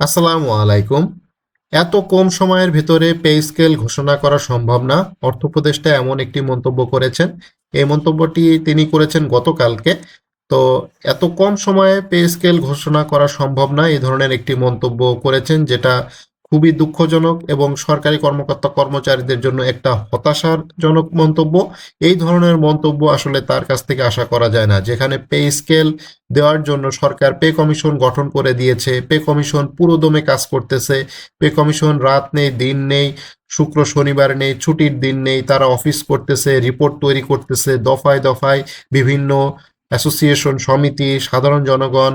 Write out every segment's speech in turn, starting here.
আসসালামু আলাইকুম। এত কম সময়ের ভেতরে পে স্কেল ঘোষণা করা সম্ভব না। অর্থ এমন একটি মন্তব্য করেছেন। এই মন্তব্যটি তিনি করেছেন গতকালকে। তো এত কম সময়ে পে স্কেল ঘোষণা করা সম্ভব না এই ধরনের একটি মন্তব্য করেছেন, যেটা খুবই দুঃখজনক এবং সরকারি কর্মকর্তা কর্মচারীদের জন্য একটা হতাশাজনক মন্তব্য। এই ধরনের মন্তব্য আসলে তার কাছ থেকে আশা করা যায় না। যেখানে পে স্কেল দেওয়ার জন্য সরকার পে কমিশন গঠন করে দিয়েছে, পে কমিশন পুরোদমে কাজ করতেছে, পে কমিশন রাত নেই, দিন নেই, শুক্র, শনিবার নেই, ছুটির দিন নেই, তারা অফিস করতেছে, রিপোর্ট তৈরি করতেছে, দফায় দফায় বিভিন্ন অ্যাসোসিয়েশন সমিতি, সাধারণ জনগণ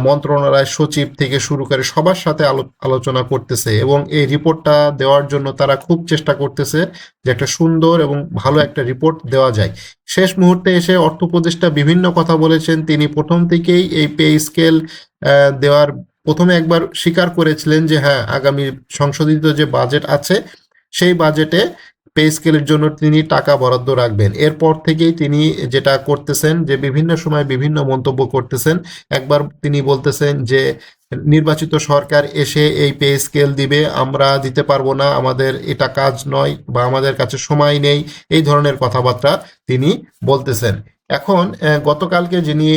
মন্ত্রণালয়, সচিব থেকে শুরু করে সবার সাথে আলো- আলোচনা করতেছে এবং এই রিপোর্টটা দেওয়ার জন্য তারা খুব চেষ্টা করতেছে যে একটা সুন্দর এবং ভালো একটা রিপোর্ট দেওয়া যায়। শেষ মুহূর্তে এসে অর্থ উপদেষ্টা বিভিন্ন কথা বলেছেন। তিনি প্রথম থেকেই এই পে স্কেল দেওয়ার প্রথমে একবার স্বীকার করেছিলেন যে হ্যাঁ আগামী সংশোধিত যে বাজেট আছে, সেই বাজেটে পে স্কেলের জন্য তিনি টাকা বরাদ্দ রাখবেন। এরপর থেকেই তিনি যেটা করতেছেন, যে বিভিন্ন সময় বিভিন্ন মন্তব্য করতেছেন। একবার তিনি বলতেছেন যে, নির্বাচিত সরকার এসে এই পে স্কেল দিবে, আমরা দিতে পারব না, আমাদের এটা কাজ নয় বা আমাদের কাছে সময় নেই। এই ধরনের কথাবার্তা তিনি বলতেছেন। এখন গতকালকে যিনি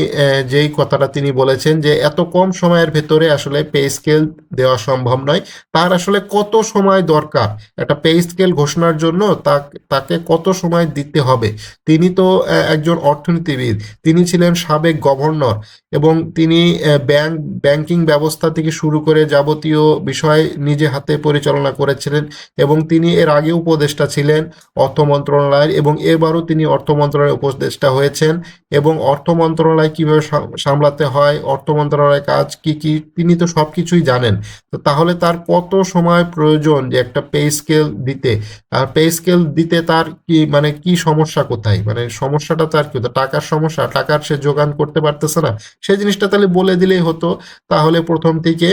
যেই কথাটা তিনি বলেছেন যে এত কম সময়ের ভেতরে আসলে পে স্কেল দেওয়া সম্ভব নয়, তার আসলে কত সময় দরকার? একটা পে স্কেল ঘোষণার জন্য তাক- কত সময় দিতে হবে? তিনি তো একজন অর্থনীতিবিদ, তিনি ছিলেন সাবেক গভর্নর এবং তিনি ব্যাংক, ব্যাংকিং ব্যবস্থা থেকে শুরু করে যাবতীয় বিষয় নিজে হাতে পরিচালনা করেছিলেন এবং তিনি এর আগে উপদেষ্টা ছিলেন অর্থ মন্ত্রণালয়ের এবং এবারও তিনি অর্থ মন্ত্রণালয়ের উপদেষ্টা হয়েছেন এবং অর্থ মন্ত্রণালয় কীভাবে সামলাতে হয়, অর্থ মন্ত্রণালয়ের কাজ কি কি, তিনি তো সব কিছুই জানেন। তো তাহলে তার কত সময় প্রয়োজন যে একটা পে স্কেল দিতে? আর পে স্কেল দিতে তার কি মানে কি সমস্যা কোথায়? মানে সমস্যাটা তার কি? টাকার সমস্যা, টাকার সে যোগান করতে পারতেছে না। সেই জিনিসটা তাহলে বলে দিলেই হতো। তাহলে প্রথম থেকে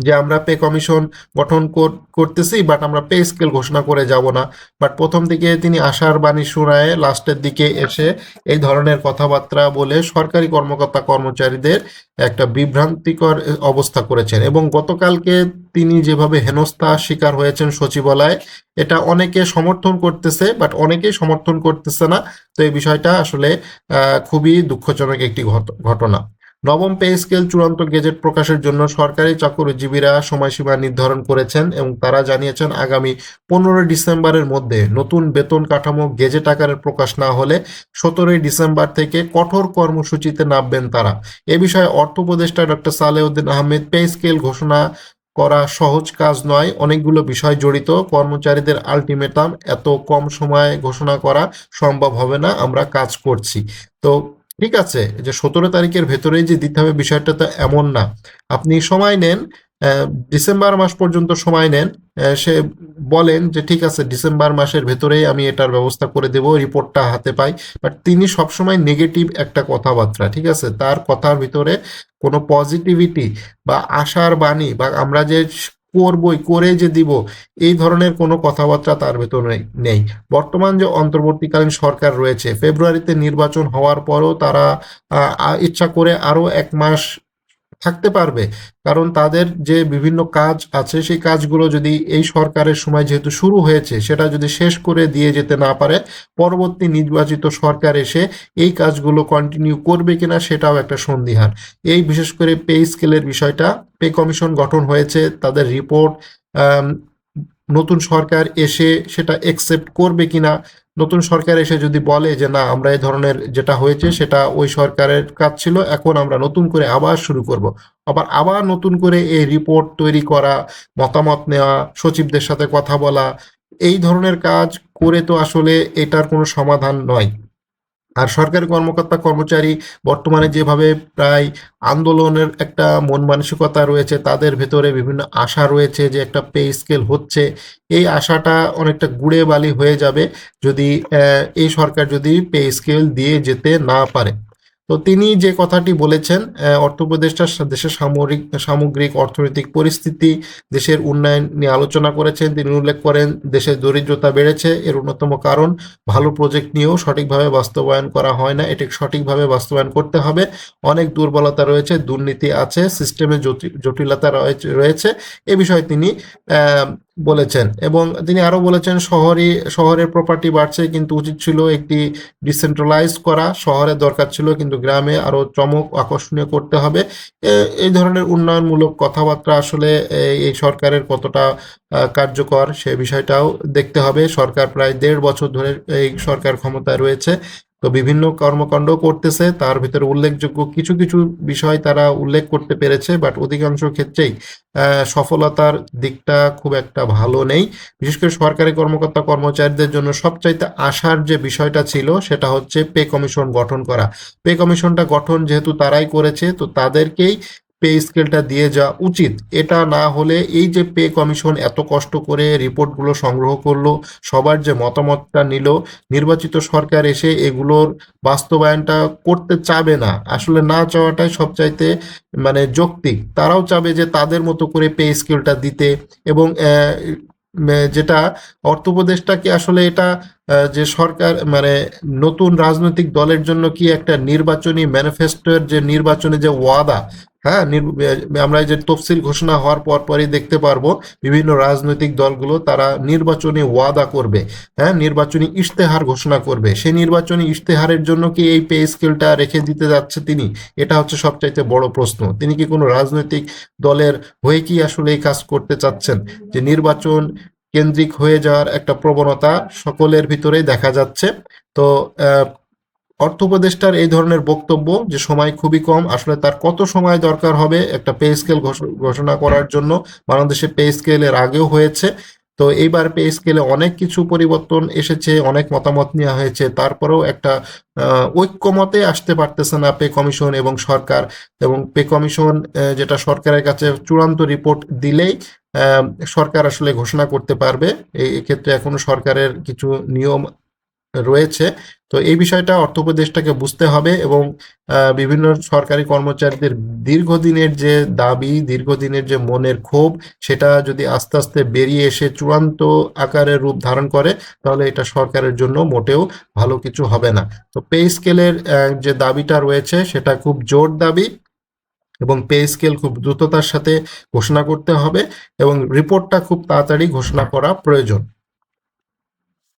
যে আমরা পে কমিশন গঠন কর- করতেছি বাট আমরা পে স্কেল ঘোষণা করে যাব না। বাট প্রথম দিকে তিনি আশার বাণী শোনায় লাস্টের দিকে এসে এই ধরনের কথাবার্তা বলে সরকারি কর্মকর্তা কর্মচারীদের একটা বিভ্রান্তিকর অবস্থা করেছেন। এবং গতকালকে তিনি যেভাবে হেনস্থা শিকার হয়েছেন সচিবালয়ে, এটা অনেকে সমর্থন করতেছে বাট অনেকেই সমর্থন করতেছে না। তো এই বিষয়টা আসলে খুবই দুঃখজনক একটি ঘট- ঘটনা। নবম পে স্কেল চূড়ান্ত গেজেট প্রকাশের জন্য সরকারি চাকরিজীবীরা সময়সীমা নির্ধারণ করেছেন এবং তারা জানিয়েছেন আগামী পনেরোই ডিসেম্বরের মধ্যে নতুন বেতন কাঠামো গেজেট আকারে প্রকাশ না হলে সতেরোই ডিসেম্বর থেকে কঠোর কর্মসূচিতে নামবেন তারা। এ বিষয়ে অর্থ উপদেষ্টা doctor Salehuddin Ahmed pay scale ঘোষণা করা সহজ কাজ নয়। অনেকগুলো বিষয় জড়িত। কর্মচারীদের আলটিমেটাম, এত কম সময়ে ঘোষণা করা সম্ভব হবে না, আমরা কাজ করছি। তো ঠিক আছে যে সতেরো তারিখের ভেতরেই যে দিতে হবে বিষয়টা তো এমন না। আপনি সময় নেন ডিসেম্বর মাস পর্যন্ত সময় নেন সে বলেন যে ঠিক আছে, ডিসেম্বর মাসের ভেতরেই আমি এটার ব্যবস্থা করে দেব, রিপোর্টটা হাতে পাই। বাট তিনি সবসময় নেগেটিভ একটা কথাবার্তা, ঠিক আছে? তার কথার ভিতরে কোনো পজিটিভিটি বা আশার বাণী বা আমরা যে করবই, করে যে দিব, এই ধরনের কোনো কথাবার্তা তার ভেতরে নেই। বর্তমান যে অন্তর্বর্তীকালীন সরকার রয়েছে, ফেব্রুয়ারিতে নির্বাচন হওয়ার পরও তারা ইচ্ছা করে আরও এক মাস থাকতে পারবে। কারণ তাদের যে বিভিন্ন কাজ আছে, সেই কাজগুলো যদি এই সরকারের সময় যেহেতু শুরু হয়েছে, সেটা যদি শেষ করে দিয়ে যেতে না পারে, পরবর্তী নির্বাচিত সরকার এসে এই কাজগুলো কন্টিনিউ করবে কিনা সেটাও একটা সন্দিহান। এই বিশেষ করে পে স্কেলের বিষয়টা পে কমিশন গঠন হয়েছে, তাদের রিপোর্ট নতুন সরকার এসে সেটা একসেপ্ট করবে কিনা, নতুন সরকার এসে যদি বলে যে না, আমরা এই ধরনের যেটা হয়েছে সেটা ওই সরকারের কাজ ছিল, এখন আমরা নতুন করে আবার শুরু করব। আবার আবার নতুন করে এই রিপোর্ট তৈরি করা, মতামত নেওয়া, সচিবদের সাথে কথা বলা, এই ধরনের কাজ করে তো আসলে এটার কোনো সমাধান নয়। আর সরকারি কর্মকর্তা, কর্মচারী বর্তমানে যেভাবে প্রায় আন্দোলনের একটা মন মানসিকতা রয়েছে, তাদের ভেতরে বিভিন্ন আশা রয়েছে যে একটা পে স্কেল হচ্ছে। এই আশাটা অনেকটা গুড়ে বালি হয়ে যাবে যদি এই সরকার যদি পে স্কেল দিয়ে যেতে না পারে। তো তিনি যে কথাটি বলেছেন অর্থ উপদেষ্টা দেশের সামরিক, সামগ্রিক অর্থনৈতিক পরিস্থিতি, দেশের উন্নয়ন নিয়ে আলোচনা করেছেন, তিনি উল্লেখ করেন দেশের দরিদ্রতা বেড়েছে, এর অন্যতম কারণ ভালো প্রজেক্ট নিয়েও সঠিকভাবে বাস্তবায়ন করা হয় না এটি সঠিকভাবে বাস্তবায়ন করতে হবে, অনেক দুর্বলতা রয়েছে, দুর্নীতি আছে সিস্টেমে জটিলতা রয়েছে এ বিষয়ে তিনি বলেছেন। এবং তিনি আরও বলেছেন শহরে শহরের প্রপার্টি বাড়ছে, কিন্তু উচিত ছিল একটি ডিসেন্ট্রালাইজ করা। শহরে দরকার ছিল, কিন্তু গ্রামে আরও চমক আকর্ষণীয় করতে হবে। এই ধরনের উন্নয়নমূলক কথাবার্তা আসলে এই সরকারের কতটা কার্যকর সে বিষয়টাও দেখতে হবে। সরকার প্রায় দেড় বছর ধরে এই সরকার ক্ষমতায় রয়েছে। তো বিভিন্ন কর্মকাণ্ড করতেছে। তার ভিতরে উল্লেখযোগ্য কিছু কিছু বিষয় তারা উল্লেখ করতে পেরেছে বাট অধিকাংশ ক্ষেত্রেই সফলতার দিকটা খুব একটা ভালো নেই। বিশেষ করে সরকারি কর্মকর্তা কর্মচারীদের জন্য সবচাইতে আসার যে বিষয়টা ছিল, সেটা হচ্ছে পে কমিশন গঠন করা। পে কমিশনটা গঠন যেহেতু তারাই করেছে, তো তাদেরকেই পে স্কেলটা দিয়ে যাওয়া উচিত। এটা না হলে এই যে পে কমিশন এত কষ্ট করে রিপোর্টগুলো সংগ্রহ করল, সবার যে মতামতটা নিল, নির্বাচিত সরকার এসে এগুলোর বাস্তবায়নটা করতে চাবে না। আসলে না চাওয়াটাই সবচাইতে মানে যৌক্তিক। তারাও চাবে যে তাদের মতো করে পে স্কেলটা দিতে এবং যেটা অর্থ উপদেষ্টাকে আসলে এটা যে সরকার মানে নতুন রাজনৈতিক দলের জন্য কি একটা নির্বাচনী ম্যানিফেস্টোর যে নির্বাচনে যে ওয়াদা হ্যাঁ আমরা এই যে তফসিল ঘোষণা হওয়ার পর পরই দেখতে পারব বিভিন্ন রাজনৈতিক দলগুলো তারা নির্বাচনী ওয়াদা করবে হ্যাঁ নির্বাচনী ইশতেহার ঘোষণা করবে। সেই নির্বাচনী ইশতেহারের জন্য কি এই পে স্কেলটা রেখে দিতে যাচ্ছে তিনি? এটা হচ্ছে সবচাইতে বড় প্রশ্ন। তিনি কি কোনো রাজনৈতিক দলের হয়ে কি আসলে এই কাজ করতে চাচ্ছেন? যে নির্বাচন কেন্দ্রিক হয়ে যাওয়ার একটা প্রবণতা সকলের ভিতরেই দেখা যাচ্ছে। তো অর্থ উপদেষ্টার এই ধরনের বক্তব্য যে সময় খুবই কম, আসলে তার কত সময় দরকার হবে একটা পে স্কেল ঘোষণা করার জন্য। বাংলাদেশে পে স্কেল এর আগেও হয়েছে। তো এইবার পে স্কেলে অনেক কিছু পরিবর্তন এসেছে, অনেক মতামত নেওয়া হয়েছে। তারপরেও একটা ঐক্যমতে আসতে পারতেছে না পে কমিশন এবং সরকার। এবং পে কমিশন যেটা সরকারের কাছে চূড়ান্ত রিপোর্ট দিলেই সরকার আসলে ঘোষণা করতে পারবে। এই ক্ষেত্রে এখনও সরকারের কিছু নিয়ম রয়েছে। তো এই বিষয়টা অর্থ উপদেষ্টাকে বুঝতে হবে এবং বিভিন্ন সরকারি কর্মচারীদের দীর্ঘদিনের যে দাবি, দীর্ঘদিনের যে মনের ক্ষোভ, সেটা যদি আস্তে আস্তে বেরিয়ে এসে চূড়ান্ত আকারের রূপ ধারণ করে, তাহলে এটা সরকারের জন্য মোটেও ভালো কিছু হবে না। তো পে স্কেলের যে দাবিটা রয়েছে, সেটা খুব জোর দাবি এবং পে স্কেল খুব দ্রুততার সাথে ঘোষণা করতে হবে এবং রিপোর্টটা খুব তাড়াতাড়ি ঘোষণা করা প্রয়োজন।